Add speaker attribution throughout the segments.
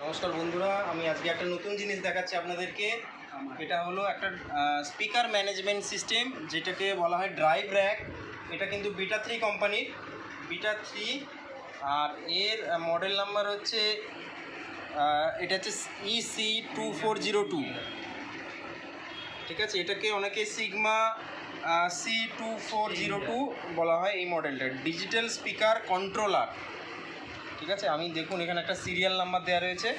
Speaker 1: নমস্কার বন্ধুরা, আমি আজকে একটা নতুন জিনিস দেখাচ্ছি আপনাদেরকে। এটা হলো একটা স্পিকার ম্যানেজমেন্ট সিস্টেম যেটাকে বলা হয় ড্রাইভ র্যাক এটা কিন্তু বিটা থ্রি কোম্পানির বিটা থ্রি আর এর মডেল নাম্বার হচ্ছে এটা হচ্ছে EC two four zero two ঠিক আছে? এটাকে অনেকে sigma C two four zero two বলা হয় এই মডেলটা ডিজিটাল স্পিকার কন্ট্রোলার ঠিক আছে? আমি দেখুন এখানে একটা সিরিয়াল নাম্বার দেওয়া রয়েছে।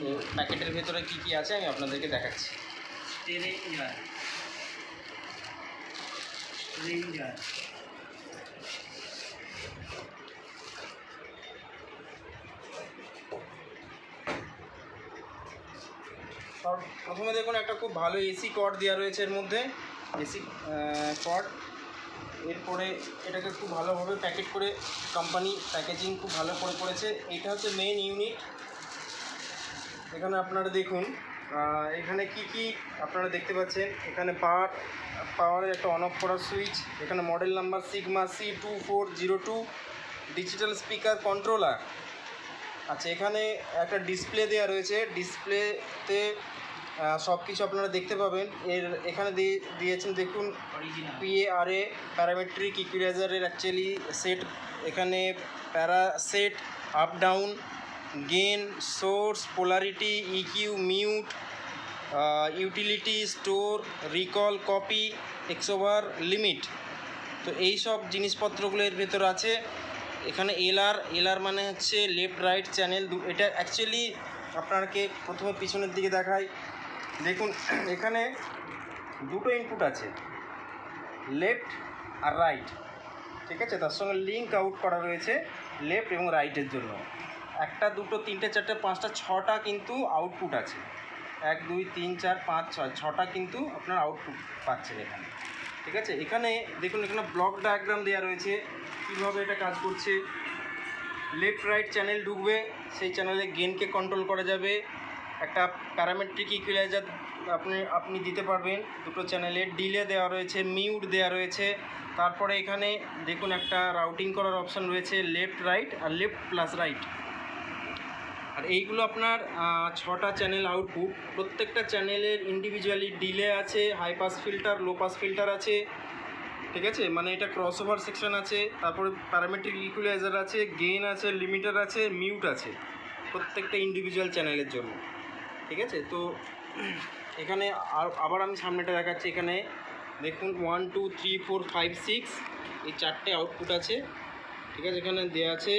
Speaker 1: তো প্যাকেটের ভেতরে কি কি আছে আমি আপনাদেরকে দেখাচ্ছি। প্রথমে দেখুন একটা খুব ভালো এসি কর্ড দেওয়া রয়েছে এর মধ্যে। এসি কর্ড এরপরে এটাকে খুব ভালোভাবে প্যাকেট করে কোম্পানি প্যাকেজিং খুব ভালো করে করেছে। এটা হচ্ছে মেইন ইউনিট এখানে আপনারা দেখুন এখানে কি কি আপনারা দেখতে পাচ্ছেন? এখানে পাওয়ার পাওয়ারের একটা অন অফ করার সুইচ এখানে model number sigma C two four zero two digital speaker controller আচ্ছা এখানে একটা ডিসপ্লে দেওয়া রয়েছে। ডিসপ্লেতে সব কিছু আপনারা দেখতে পাবেন। এর এখানে দিয়ে দিয়েছেন দেখুন পিএআরএ প্যারামেট্রিক ইকুইলাইজারের অ্যাকচুয়ালি সেট এখানে para set up down gain source polarity EQ mute utility store recall copy crossover limit তো এই সব জিনিসপত্রগুলো এর ভেতর আছে। এখানে এলআর এলআর মানে হচ্ছে লেফট রাইট চ্যানেল এটা অ্যাকচুয়ালি আপনাকে প্রথমে পিছনের দিকে দেখাই দেখুন, এখানে দুটো ইনপুট আছে লেফট আর রাইট ঠিক আছে? তার সঙ্গে লিঙ্ক আউট করা রয়েছে লেফট এবং রাইটের জন্য। একটা, দুটো, তিনটে, চারটে, পাঁচটা, ছটা কিন্তু আউটপুট আছে। এক, দুই, তিন, চার, পাঁচ, ছয়, ছটা কিন্তু আপনার আউটপুট পাচ্ছেন এখানে। ঠিক আছে? এখানে দেখুন, এখানে ব্লক ডায়াগ্রাম দেওয়া রয়েছে, কীভাবে এটা কাজ করছে। লেফট রাইট চ্যানেল ঢুকবে, সেই চ্যানেলে গেনকে কন্ট্রোল করা যাবে। একটা প্যারামেট্রিক ইকুইলাইজার আপনি আপনি দিতে পারবেন। দুটো চ্যানেলে ডিলে দেওয়া রয়েছে মিউট দেওয়া রয়েছে। তারপরে এখানে দেখুন একটা রাউটিং করার অপশান রয়েছে লেফট রাইট আর লেফট প্লাস রাইট আর এইগুলো আপনার ছটা চ্যানেল আউটপুট প্রত্যেকটা চ্যানেলের ইন্ডিভিজুয়ালি ডিলে আছে high pass filter low pass filter আছে। ঠিক আছে? মানে এটা ক্রস ওভার সেকশন আছে, তারপরে প্যারামেট্রিক ইকুইলাইজার আছে গেইন আছে লিমিটার আছে মিউট আছে। প্রত্যেকটা ইন্ডিভিজুয়াল চ্যানেলের জন্য। ঠিক আছে? তো এখানে আবার আমি সামনেটা দেখাচ্ছি। এখানে দেখুন one two three four five six এই চারটে আউটপুট আছে। ঠিক আছে? এখানে দেওয়া আছে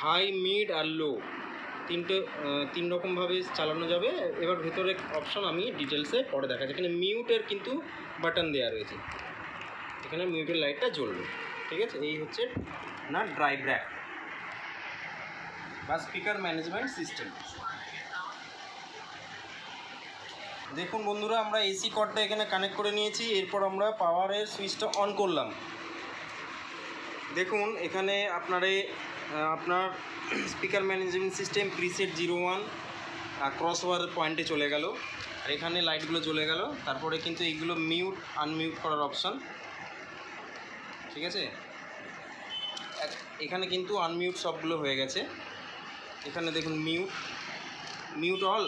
Speaker 1: হাই মিড আর লো তিনটে তিন রকমভাবে চালানো যাবে। এবার ভেতরে অপশন আমি ডিটেলসে পরে দেখাচ্ছি। এখানে মিউটের কিন্তু বাটন দেওয়া রয়েছে। এখানে মিউটের লাইটটা জ্বলবে। ঠিক আছে? এই হচ্ছে না ড্রাইভ র্যাক বা স্পিকার ম্যানেজমেন্ট সিস্টেম দেখুন বন্ধুরা, আমরা এসি কর্ডটা এখানে কানেক্ট করে নিয়েছি। এরপর আমরা পাওয়ারের সুইচটা অন করলাম। দেখুন, এখানে আপনারে আপনার speaker management system preset zero one crossover পয়েন্টে চলে গেল। আর এখানে লাইটগুলো জ্বলে গেল। তারপরে কিন্তু এইগুলো মিউট আনমিউট করার অপশান ঠিক আছে? এখানে কিন্তু আনমিউট সবগুলো হয়ে গেছে। এখানে দেখুন মিউট মিউট অল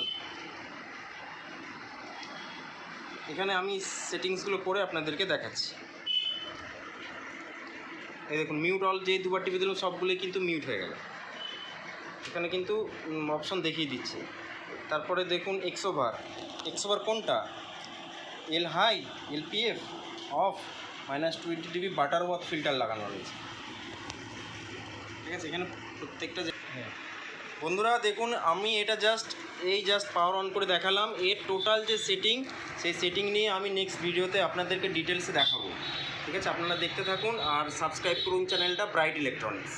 Speaker 1: এখানে আমি সেটিংসগুলো করে আপনাদেরকে দেখাচ্ছি। এই দেখুন মিউট অল যে দুবার টিপে দিলাম, সবগুলোই কিন্তু মিউট হয়ে গেল। এখানে কিন্তু অপশন দেখিয়ে দিচ্ছে। তারপরে দেখুন এক্সোভার এক্সোভার কোনটা? L high L P F off minus twenty dB Butterworth filter লাগানো রয়েছে। ঠিক আছে, এখানে প্রত্যেকটা হ্যাঁ। বন্ধুরা, দেখুন, আমি এটা জাস্ট এই জাস্ট পাওয়ার অন করে দেখালাম। এর টোটাল যে সেটিং সেই সেটিং নিয়ে আমি নেক্সট ভিডিওতে আপনাদেরকে ডিটেলসে দেখাবো। ঠিক আছে? আপনারা দেখতে থাকুন আর সাবস্ক্রাইব করুন চ্যানেলটা ব্রাইট ইলেকট্রনিক্স